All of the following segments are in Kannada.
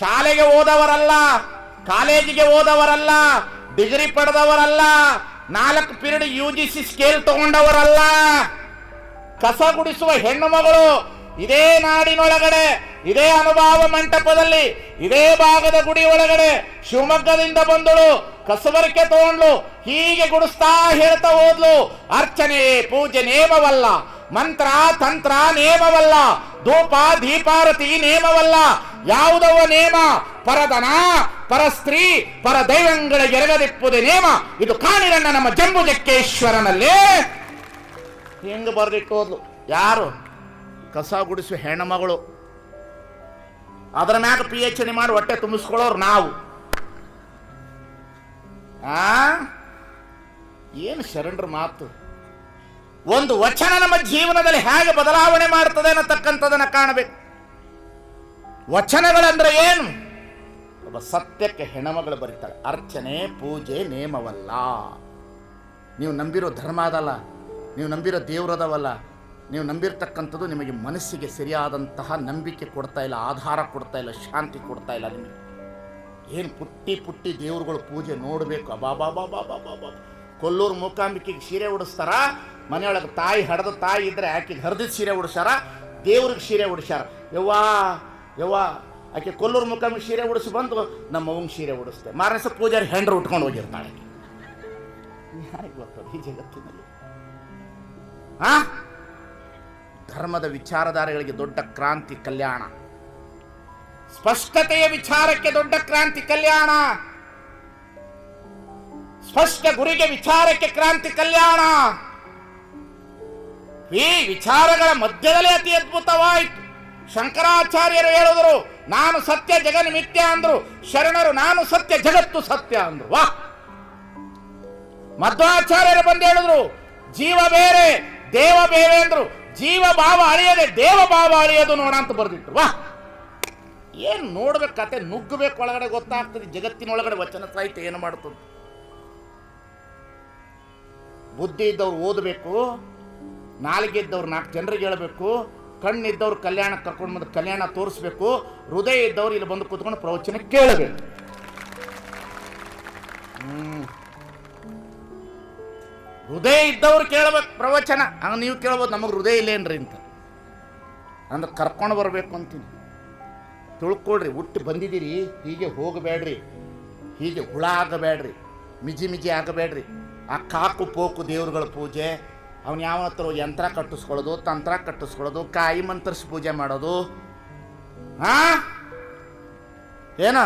ಶಾಲೆಗೆ ಹೋದವರಲ್ಲ ಕಾಲೇಜಿಗೆ ಹೋದವರಲ್ಲ ಡಿಗ್ರಿ ಪಡೆದವರಲ್ಲ, ನಾಲ್ಕು period U G C scale ತಗೊಂಡವರಲ್ಲ. ಕಸ ಗುಡಿಸುವ ಹೆಣ್ಣು ಮಗಳು ಇದೇ ನಾಡಿನೊಳಗಡೆ, ಇದೇ ಅನುಭವ ಮಂಟಪದಲ್ಲಿ, ಇದೇ ಭಾಗದ ಗುಡಿ ಒಳಗಡೆ ಶಿವಮೊಗ್ಗದಿಂದ ಬಂದಳು, ಕಸಬರಿಕೆ ತಗೊಂಡ್ಲು ಹೀಗೆ ಗುಡಿಸ್ತಾ ಹೇಳ್ತಾ ಹೋದ್ಲು. ಅರ್ಚನೆ, ಪೂಜೆ ನೇಮವಲ್ಲ, ಮಂತ್ರ, ತಂತ್ರ ನೇಮವಲ್ಲ. ಧೂಪ, ದೀಪಾರತಿ ನೇಮವಲ್ಲ ಯಾವುದವ ನೇಮ ಪರದನ ಪರಸ್ತ್ರೀ ಪರ ದೈವಂಗಳ ಎರಗದಿಪ್ಪುದೆ ನೇಮ ಇದು ಕಾಣಿರಣ್ಣ ನಮ್ಮ ಜಂಬುಜಕ್ಕೇಶ್ವರನಲ್ಲಿ ಹೆಂಗ ಬರ್ದಿಟ್ಟು ಹೋದ್ಲು ಯಾರು? ಕಸ ಗುಡಿಸುವ ಹೆಣ್ಣುಮಗಳು ಅದರ ಮ್ಯಾಗ ಪಿ ಎಚ್ ಡಿ ಮಾಡಿ ಹೊಟ್ಟೆ ತುಂಬಿಸ್ಕೊಳ್ಳೋರು ನಾವು. ಆ? ಏನು ಶರಣರ ಮಾತು? ಒಂದು ವಚನ ನಮ್ಮ ಜೀವನದಲ್ಲಿ ಹೇಗೆ ಬದಲಾವಣೆ ಮಾಡ್ತದೆ ಅನ್ನತಕ್ಕಂಥದನ್ನು ಕಾಣಬೇಕು. ವಚನಗಳಂದ್ರೆ ಏನು? ಒಬ್ಬ ಸತ್ಯಕ್ಕೆ ಹೆಣಮಗಳು ಬರೀತಾಳೆ. ಅರ್ಚನೆ, ಪೂಜೆ, ನೇಮವಲ್ಲ. ನೀವು ನಂಬಿರೋ ಧರ್ಮ ಅದಲ್ಲ. ನೀವು ನಂಬಿರೋ ದೇವ್ರದವಲ್ಲ ನೀವು ನಂಬಿರ್ತಕ್ಕಂಥದ್ದು ನಿಮಗೆ ಮನಸ್ಸಿಗೆ ಸರಿಯಾದಂತಹ ನಂಬಿಕೆ ಕೊಡ್ತಾ ಇಲ್ಲ, ಆಧಾರ ಕೊಡ್ತಾ ಇಲ್ಲ, ಶಾಂತಿ ಕೊಡ್ತಾ ಇಲ್ಲ ನಿಮಗೆ. ಏನು ಪುಟ್ಟಿ ಪುಟ್ಟಿ ದೇವ್ರುಗಳು ಪೂಜೆ ನೋಡಬೇಕು? ಅಬಾಬಾಬಾಬಾಬಾಬಾ ಕೊಲ್ಲೂರು ಮೂಕಾಂಬಿಕೆಗೆ ಸೀರೆ ಉಡಿಸ್ತಾರ, ಮನೆಯೊಳಗೆ ತಾಯಿ ಹಡದ ತಾಯಿ ಇದ್ರೆ ಆಕೆಗೆ ಹರಿದ ಸೀರೆ ಉಡಿಸ್ಯಾರ, ದೇವ್ರಿಗೆ ಸೀರೆ ಉಡಿಸ್ಯಾರ. ಯವ್ವಾ ಯವ್ವಾ, ಆಕೆ ಕೊಲ್ಲೂರು ಮೂಕಾಂಬಿಕೆ ಸೀರೆ ಉಡಿಸಿ ಬಂದು ನಮ್ಮ ಅವಂಗೆ ಸೀರೆ ಉಡಿಸ್ತೆ. ಮಾರಸ ಪೂಜಾರಿ ಹೆಂಡ್ರು ಉಟ್ಕೊಂಡು ಹೋಗಿರ್ತಾಳೆ. ಯಾರಿಗೆ ಗೊತ್ತದ ಈ ಜಗತ್ತಿನಲ್ಲಿ. ಆ? ಧರ್ಮದ ವಿಚಾರಧಾರೆಗಳಿಗೆ ದೊಡ್ಡ ಕ್ರಾಂತಿ ಕಲ್ಯಾಣ. ಸ್ಪಷ್ಟತೆಯ ವಿಚಾರಕ್ಕೆ ದೊಡ್ಡ ಕ್ರಾಂತಿ ಕಲ್ಯಾಣ. ಸ್ಪಷ್ಟ ಗುರಿಗೆ ವಿಚಾರಕ್ಕೆ ಕ್ರಾಂತಿ ಕಲ್ಯಾಣ. ಈ ವಿಚಾರಗಳ ಮಧ್ಯದಲ್ಲಿ ಅತಿ ಅದ್ಭುತವಾಯಿತು. ಶಂಕರಾಚಾರ್ಯರು ಹೇಳಿದರು, ನಾನು ಸತ್ಯ, ಜಗನ್ ಮಿಥ್ಯ ಅಂದ್ರು. ಶರಣರು, ನಾನು ಸತ್ಯ, ಜಗತ್ತು ಸತ್ಯ ಅಂದ್ರು. ವಾ ಮಧ್ವಾಚಾರ್ಯರು ಬಂದು ಹೇಳಿದ್ರು, ಜೀವ ಬೇರೆ, ದೇವ ಬೇರೆ ಅಂದ್ರು. ಜೀವ ಭಾವ ಅಳಿಯದೆ, ದೇವ ಭಾವ ಅಳಿಯೋದು ನೋಡ ಅಂತ ಬರ್ದಿತ್ತು ವಾ ಏನ್ ನೋಡ್ಬೇಕು ಕತೆ ನುಗ್ಗಬೇಕು ಒಳಗಡೆ ಗೊತ್ತಾಗ್ತದೆ, ಜಗತ್ತಿನೊಳಗಡೆ ವಚನ ಸಾಹಿತ್ಯ ಏನು ಮಾಡ್ತದೆ? ಬುದ್ಧಿ ಇದ್ದವ್ರು ಓದಬೇಕು, ನಾಲಿಗೆ ಇದ್ದವ್ರು ನಾಲ್ಕು ಜನರಿಗೆ ಹೇಳಬೇಕು ಕಣ್ಣಿದ್ದವ್ರು ಕಲ್ಯಾಣ ಕರ್ಕೊಂಡು ಬಂದು ಕಲ್ಯಾಣ ತೋರಿಸ್ಬೇಕು, ಹೃದಯ ಇದ್ದವ್ರು ಇಲ್ಲಿ ಬಂದು ಕೂತ್ಕೊಂಡು ಪ್ರವಚನ ಕೇಳಬೇಕು. ಹೃದಯ ಇದ್ದವ್ರು ಕೇಳಬೇಕು ಪ್ರವಚನ. ಹಂಗೆ ನೀವು ಕೇಳ್ಬೋದು, ನಮಗೆ ಹೃದಯ ಇಲ್ಲೇನ್ರಿ ಅಂತ. ಅಂದ್ರೆ ಕರ್ಕೊಂಡು ಬರಬೇಕು ಅಂತೀನಿ. ತಿಳ್ಕೊಳ್ರಿ, ಹುಟ್ಟು ಬಂದಿದ್ದೀರಿ, ಹೀಗೆ ಹೋಗಬೇಡ್ರಿ. ಹೀಗೆ ಹುಳ ಆಗಬೇಡ್ರಿ, ಮಿಜಿ ಮಿಜಿ ಆಗಬೇಡ್ರಿ. ಆ ಕಾಕು ಪೋಕು ದೇವ್ರುಗಳ ಪೂಜೆ. ಅವನು ಯಾವ ಹತ್ರ ಯಂತ್ರ ಕಟ್ಟಿಸ್ಕೊಳ್ಳೋದು, ತಂತ್ರ ಕಟ್ಟಿಸ್ಕೊಳ್ಳೋದು, ಕಾಯಿ ಮಂತ್ರಿಸಿ ಪೂಜೆ ಮಾಡೋದು? ಹಾ ಏನ?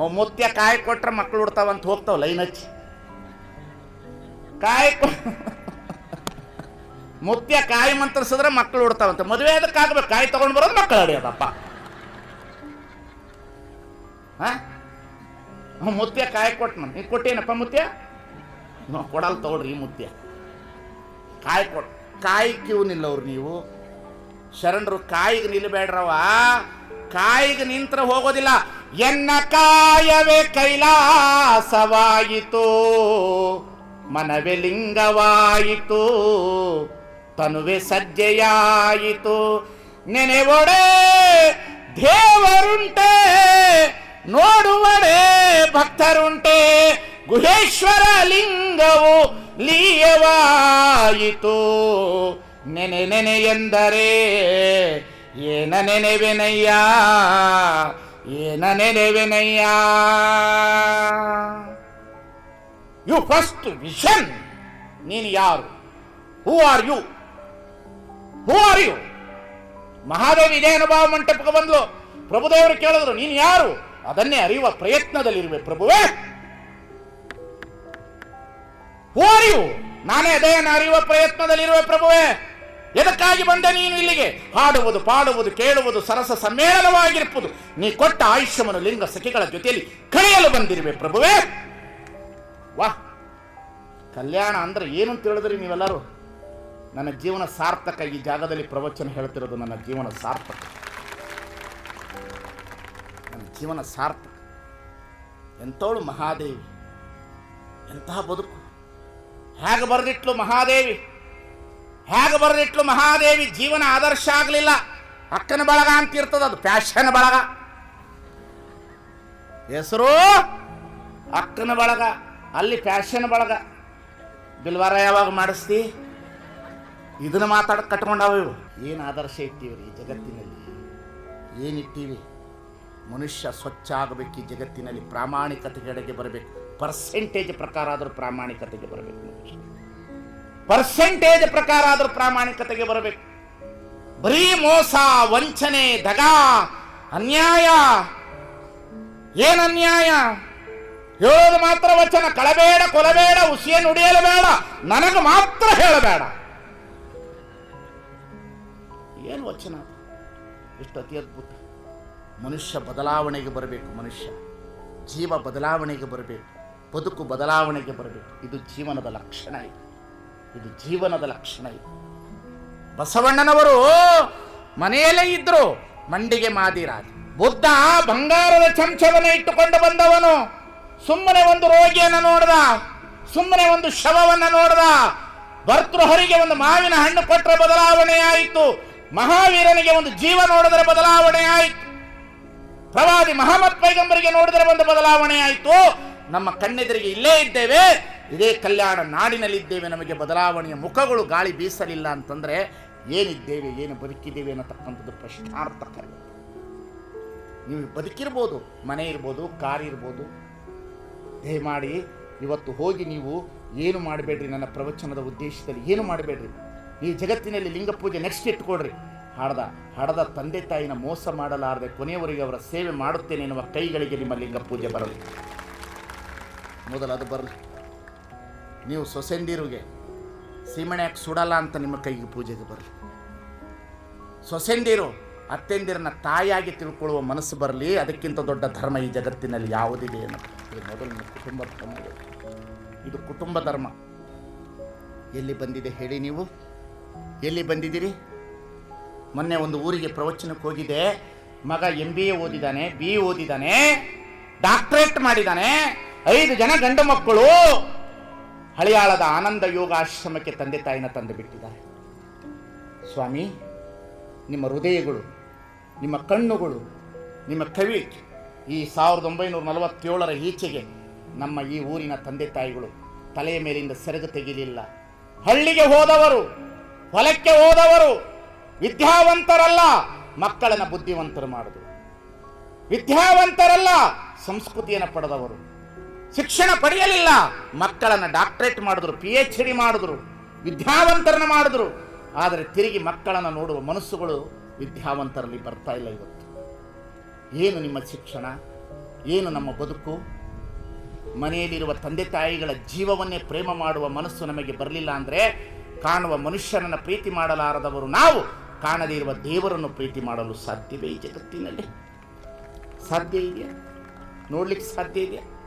ಅವ್ ಮುತ್ಯ ಕಾಯಿ ಕೊಟ್ರೆ ಮಕ್ಕಳು ಉಡ್ತಾವಂತ ಹೋಗ್ತಾವ ಲೈನ್ ಹಚ್ಚಿ. ಕಾಯಿ ಮುತ್ಯ ಕಾಯಿ ಮಂತ್ರಿಸಿದ್ರೆ ಮಕ್ಕಳು ಉಡ್ತಾವಂತ. ಮದುವೆ ಅದಕ್ಕಾಗ್ಬೇಕು ಕಾಯಿ ತಗೊಂಡು ಬರೋದು ಮಕ್ಕಳು ಅಡಿಯೋದಪ್ಪ ಹಾ ಮುತ್ಯ ಕಾಯಿ ಕೊಟ್ಟು ನೀನು ಕೊಟ್ಟೇನಪ್ಪ ಮುತ್ಯ? ನಾವು ಕೊಡಲ್ಲ ತಗೊಳ್ರಿ ಮುತ್ಯ. ಕಾಯಿ ಕೊಡ್, ಕಾಯಿ ಕ್ಯೂ ನಿಲ್ಲವ್ರು ನೀವು. ಶರಣರು ಕಾಯಿಗೆ ನಿಲ್ಲಬೇಡ್ರವ ಕಾಯಿಗೆ ನಿಂತ್ರ ಹೋಗೋದಿಲ್ಲ. ಎನ್ನ ಕಾಯವೇ ಕೈಲಾಸವಾಯಿತು. ಮನವೇ ಲಿಂಗವಾಯಿತು. ತನುವೆ ಸಜ್ಜೆಯಾಯಿತು. ಒಡೆ, ದೇವರುಂಟೆ, ನೋಡುವಡೆ ಭಕ್ತರುಂಟೆ. ಗುಹೇಶ್ವರ ಲಿಂಗವು ಲೀಯವಾಯಿತು. ನೆನೆ ನೆನೆ ಎಂದರೆ, ಏನ ನೆನೆವೆನಯ್ಯ? ಏನ ನೆನೆವೆನಯ್ಯ? You first vision. ನೀನು ಯಾರು? Who are you who are you Mahadevi ಇದೇ ಅನುಭವ ಮಂಟಪಕ್ಕೆ ಬಂದ್ಲು. ಪ್ರಭುದೇವರು ಕೇಳಿದ್ರು, ನೀನು ಯಾರು? ಅದನ್ನೇ ಅರಿಯುವ ಪ್ರಯತ್ನದಲ್ಲಿರುವೆ ಪ್ರಭುವೇ. ಆರ್ ಯು ನಾನೇ ಅದೇನ ಅರಿಯುವ ಪ್ರಯತ್ನದಲ್ಲಿರುವ ಪ್ರಭುವೇ, ಎದಕ್ಕಾಗಿ ಬಂದೆ ನೀನು ಇಲ್ಲಿಗೆ? ಹಾಡುವುದು, ಪಾಡುವುದು, ಕೇಳುವುದು, ಸರಸ ಸಮ್ಮೇಳನವಾಗಿರ್ಬೋದು ನೀ ಕೊಟ್ಟ ಆಯುಷ್ಯವನ್ನು ಲಿಂಗ ಸಖಿಗಳ ಜೊತೆಯಲ್ಲಿ ಕಳೆಯಲು ಬಂದಿರುವೆ ಪ್ರಭುವೇ. ವಾಹ್, ಕಲ್ಯಾಣ ಅಂದ್ರೆ ಏನು ಅಂತ ಹೇಳಿದ್ರಿ ನೀವೆಲ್ಲರೂ? ನನ್ನ ಜೀವನ ಸಾರ್ಥಕ ಈ ಜಾಗದಲ್ಲಿ ಪ್ರವಚನ ಹೇಳ್ತಿರೋದು ನನ್ನ ಜೀವನ ಸಾರ್ಥಕ. ನನ್ನ ಜೀವನ ಸಾರ್ಥಕ. ಎಂಥವಳು ಮಹಾದೇವಿ, ಎಂತಹ ಬದುಕು ಹೇಗೆ ಬರೆದಿಟ್ಲು ಮಹಾದೇವಿ? ಹೇಗೆ ಬರೆದಿಟ್ಲು ಮಹಾದೇವಿ? ಜೀವನ ಆದರ್ಶ ಆಗಲಿಲ್ಲ. ಅಕ್ಕನ ಬಳಗ ಅಂತ ಇರ್ತದ ಅದು ಫ್ಯಾಷನ್ ಬಳಗ. ಹೆಸರು? ಅಕ್ಕನ ಬಳಗ. ಅಲ್ಲಿ ಫ್ಯಾಷನ್ ಬಳಗ. ಬಿಲ್ವಾರ ಯಾವಾಗ ಮಾಡಿಸ್ತಿ? ಇದನ್ನ ಮಾತಾಡ ಕಟ್ಕೊಂಡಾವ ಇವು ಏನು ಆದರ್ಶ ಇಟ್ಟಿವ್ರಿ ಈ ಜಗತ್ತಿನಲ್ಲಿ? ಏನಿಟ್ಟೀವಿ ಮನುಷ್ಯ ಸ್ವಚ್ಛ ಆಗಬೇಕು ಈ ಜಗತ್ತಿನಲ್ಲಿ. ಪ್ರಾಮಾಣಿಕತೆಗೆಡೆಗೆ ಬರಬೇಕು. ಪರ್ಸೆಂಟೇಜ್ ಪ್ರಕಾರ ಆದರೂ ಪ್ರಾಮಾಣಿಕತೆಗೆ ಬರಬೇಕು ಪರ್ಸೆಂಟೇಜ್ ಪ್ರಕಾರ ಆದರೂ ಪ್ರಾಮಾಣಿಕತೆಗೆ ಬರಬೇಕು. ಬರೀ ಮೋಸ, ವಂಚನೆ, ದಗ, ಅನ್ಯಾಯ, ಏನು ಅನ್ಯಾಯ? ಹೇಳೋದು ಮಾತ್ರ ವಚನ, ಕಳಬೇಡ, ಕೊಲಬೇಡ ಉಸಿಯನ್ನು ನುಡಿಯಲು ಬೇಡ, ನನಗೆ ಮಾತ್ರ ಹೇಳಬೇಡ. ಏನು ವಚನ? ಎಷ್ಟು ಅತಿ ಅದ್ಭುತ. ಮನುಷ್ಯ ಬದಲಾವಣೆಗೆ ಬರಬೇಕು ಮನುಷ್ಯ. ಜೀವ ಬದಲಾವಣೆಗೆ ಬರಬೇಕು. ಬದುಕು ಬದಲಾವಣೆಗೆ ಬರಬೇಕು. ಇದು ಜೀವನದ ಲಕ್ಷಣ ಇದು. ಇದು ಜೀವನದ ಲಕ್ಷಣ ಇದು. ಬಸವಣ್ಣನವರು ಮನೆಯಲ್ಲೇ ಇದ್ರು. ಮಂಡಿಗೆ ಮಾದಿರಾಜ ಬುದ್ಧ ಬಂಗಾರದ ಚಮಚವನ್ನು ಇಟ್ಟುಕೊಂಡು ಬಂದವನು. ಸುಮ್ಮನೆ ಒಂದು ರೋಗಿಯನ್ನು ನೋಡ್ದ. ಸುಮ್ಮನೆ ಒಂದು ಶವವನ್ನ ನೋಡ್ದ. ಭರ್ತೃಹರಿಗೆ ಒಂದು ಮಾವಿನ ಹಣ್ಣು ಕೊಟ್ಟರೆ ಬದಲಾವಣೆ ಆಯಿತು. ಮಹಾವೀರನಿಗೆ ಒಂದು ಜೀವ ನೋಡಿದರೆ ಬದಲಾವಣೆ ಆಯಿತು. ಪ್ರವಾದಿ ಮಹಮ್ಮದ್ ಪೈಗಂಬರಿಗೆ ನೋಡಿದರೆ ಒಂದು ಬದಲಾವಣೆ ಆಯಿತು. ನಮ್ಮ ಕಣ್ಣೆದುರಿಗೆ ಇಲ್ಲೇ ಇದ್ದೇವೆ. ಇದೇ ಕಲ್ಯಾಣ ನಾಡಿನಲ್ಲಿದ್ದೇವೆ. ನಮಗೆ ಬದಲಾವಣೆಯ ಮುಖಗಳು ಗಾಳಿ ಬೀಸಲಿಲ್ಲ ಅಂತಂದ್ರೆ ಏನಿದ್ದೇವೆ, ಏನು ಬದುಕಿದ್ದೇವೆ ಅನ್ನತಕ್ಕಂಥದ್ದು ಪ್ರಶ್ನಾರ್ಥಕ. ನೀವು ಬದುಕಿರ್ಬೋದು, ಮನೆ ಇರ್ಬೋದು, ಕಾರ್ ಇರ್ಬೋದು. ದಯಮಾಡಿ ಇವತ್ತು ಹೋಗಿ ನೀವು ಏನು ಮಾಡಬೇಡ್ರಿ? ನನ್ನ ಪ್ರವಚನದ ಉದ್ದೇಶದಲ್ಲಿ ಏನು ಮಾಡಬೇಡ್ರಿ? ಈ ಜಗತ್ತಿನಲ್ಲಿ ಲಿಂಗ ಪೂಜೆ ನೆಕ್ಸ್ಟ್ ಇಟ್ಕೊಡ್ರಿ. ಹಾಡದ, ಹಡದ ತಂದೆ ತಾಯಿನ ಮೋಸ ಮಾಡಲಾರದೆ ಕೊನೆಯವರಿಗೆ ಅವರ ಸೇವೆ ಮಾಡುತ್ತೇನೆ ಎನ್ನುವ ಕೈಗಳಿಗೆ ನಿಮ್ಮ ಲಿಂಗ ಪೂಜೆ ಬರಲಿ. ಮೊದಲು ಅದು ಬರಲಿ ನೀವು ಸೊಸೆಂದಿರುಗೆ ಸೀಮಣೆ ಯಾಕೆ ಸುಡಲ್ಲ ಅಂತ ನಿಮ್ಮ ಕೈಗೆ ಪೂಜೆಗೆ ಬರಲಿ ಸೊಸೆಂದಿರು ಅತ್ತೆಂದಿರನ್ನ ತಾಯಿಯಾಗಿ ತಿಳ್ಕೊಳ್ಳುವ ಮನಸ್ಸು ಬರಲಿ, ಅದಕ್ಕಿಂತ ದೊಡ್ಡ ಧರ್ಮ ಈ ಜಗತ್ತಿನಲ್ಲಿ ಯಾವುದಿದೆ ಅನ್ನೋದು. ಇದು ಮೊದಲು ಕುಟುಂಬ ಧರ್ಮ. ಇದು. ಕುಟುಂಬ ಧರ್ಮ. ಎಲ್ಲಿ ಬಂದಿದೆ ಹೇಳಿ ನೀವು? ಎಲ್ಲಿ ಬಂದಿದ್ದೀರಿ? ಮೊನ್ನೆ ಒಂದು ಊರಿಗೆ ಪ್ರವಚನಕ್ಕೆ ಹೋಗಿದೆ ಮಗ ಎಂ ಬಿ ಎ ಓದಿದ್ದಾನೆ ಬಿ ಎ ಓದಿದ್ದಾನೆ ಡಾಕ್ಟ್ರೇಟ್ ಮಾಡಿದ್ದಾನೆ. ಐದು ಜನ ಗಂಡು ಮಕ್ಕಳು ಹಳಿಯಾಳದ ಆನಂದ ಯೋಗಾಶ್ರಮಕ್ಕೆ ತಂದೆ ತಾಯಿನ ತಂದು ಬಿಟ್ಟಿದ್ದಾರೆ. ಸ್ವಾಮಿ, ನಿಮ್ಮ ಹೃದಯಗಳು, ನಿಮ್ಮ ಕಣ್ಣುಗಳು, ನಿಮ್ಮ ಕವಿ ಈ ಸಾವಿರದ ಒಂಬೈನೂರ ನಲವತ್ತೇಳರ ಈಚೆಗೆ ನಮ್ಮ ಈ ಊರಿನ ತಂದೆ ತಾಯಿಗಳು ತಲೆಯ ಮೇಲಿಂದ ಸೆರಗು ತೆಗಿಲಿಲ್ಲ ಹಳ್ಳಿಗೆ ಹೋದವರು, ಹೊಲಕ್ಕೆ ಹೋದವರು, ವಿದ್ಯಾವಂತರಲ್ಲ, ಮಕ್ಕಳನ್ನು ಬುದ್ಧಿವಂತರು ಮಾಡಿದ್ರು ವಿದ್ಯಾವಂತರಲ್ಲ, ಸಂಸ್ಕೃತಿಯನ್ನು ಪಡೆದವರು. ಶಿಕ್ಷಣ ಪಡೆಯಲಿಲ್ಲ. ಮಕ್ಕಳನ್ನು ಡಾಕ್ಟರೇಟ್ ಮಾಡಿದ್ರು ಪಿ ಎಚ್ ಡಿ ಮಾಡಿದ್ರು, ವಿದ್ಯಾವಂತರನ್ನ ಮಾಡಿದ್ರು. ಆದರೆ ತಿರುಗಿ ಮಕ್ಕಳನ್ನು ನೋಡುವ ಮನಸ್ಸುಗಳು ವಿದ್ಯಾವಂತರಲ್ಲಿ ಬರ್ತಾ ಇಲ್ಲ ಇವತ್ತು. ಏನು ನಿಮ್ಮ ಶಿಕ್ಷಣ? ಏನು ನಮ್ಮ ಬದುಕು? ಮನೆಯಲ್ಲಿರುವ ತಂದೆ ತಾಯಿಗಳ ಜೀವವನ್ನೇ ಪ್ರೇಮ ಮಾಡುವ ಮನಸ್ಸು ನಮಗೆ ಬರಲಿಲ್ಲ ಅಂದರೆ ಕಾಣುವ ಮನುಷ್ಯನನ್ನು ಪ್ರೀತಿ ಮಾಡಲಾರದವರು ನಾವು. ಕಾಣದೇ ಇರುವ ದೇವರನ್ನು ಪ್ರೀತಿ ಮಾಡಲು ಸಾಧ್ಯವೇ ಈ ಜಗತ್ತಿನಲ್ಲಿ? ಸಾಧ್ಯ ಇದೆಯಾ? ನೋಡ್ಲಿಕ್ಕೆ ಸಾಧ್ಯ ಇದೆಯಾ?